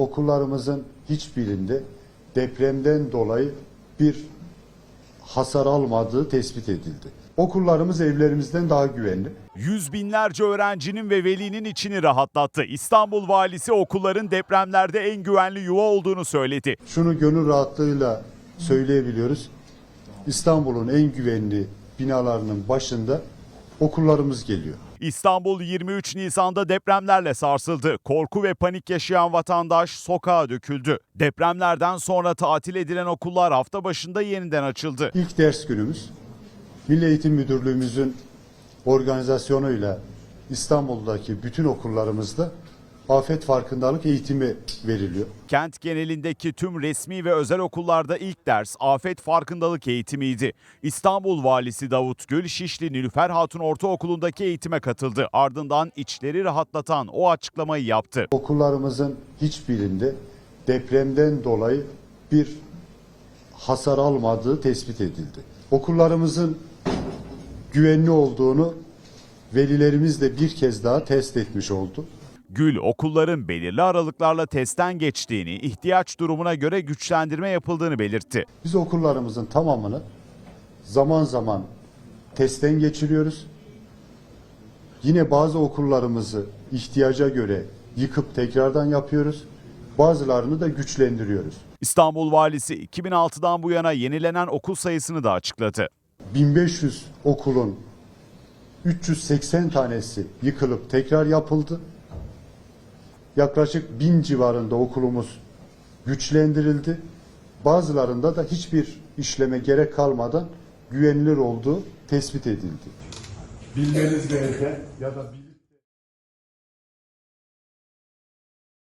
Okullarımızın hiçbirinde depremden dolayı bir hasar almadığı tespit edildi. Okullarımız evlerimizden daha güvenli. Yüz binlerce öğrencinin ve velinin içini rahatlattı. İstanbul valisi okulların depremlerde en güvenli yuva olduğunu söyledi. Şunu gönül rahatlığıyla söyleyebiliyoruz. İstanbul'un en güvenli binalarının başında okullarımız geliyor. İstanbul 23 Nisan'da depremlerle sarsıldı. Korku ve panik yaşayan vatandaş sokağa döküldü. Depremlerden sonra tatil edilen okullar hafta başında yeniden açıldı. İlk ders günümüz Milli Eğitim Müdürlüğümüzün organizasyonuyla İstanbul'daki bütün okullarımızda afet farkındalık eğitimi veriliyor. Kent genelindeki tüm resmi ve özel okullarda ilk ders afet farkındalık eğitimiydi. İstanbul Valisi Davut Gül, Şişli Nilüfer Hatun Ortaokulu'ndaki eğitime katıldı. Ardından içleri rahatlatan o açıklamayı yaptı. Okullarımızın hiçbirinde depremden dolayı bir hasar almadığı tespit edildi. Okullarımızın güvenli olduğunu velilerimiz de bir kez daha test etmiş oldu. Gül okulların belirli aralıklarla testten geçtiğini, ihtiyaç durumuna göre güçlendirme yapıldığını belirtti. Biz okullarımızın tamamını zaman zaman testten geçiriyoruz. Yine bazı okullarımızı ihtiyaca göre yıkıp tekrardan yapıyoruz. Bazılarını da güçlendiriyoruz. İstanbul Valisi 2006'dan bu yana yenilenen okul sayısını da açıkladı. 1500 okulun 380 tanesi yıkılıp tekrar yapıldı. Yaklaşık 1000 civarında okulumuz güçlendirildi. Bazılarında da hiçbir işleme gerek kalmadan güvenilir olduğu tespit edildi. Bilmeniz gereken ya da bil-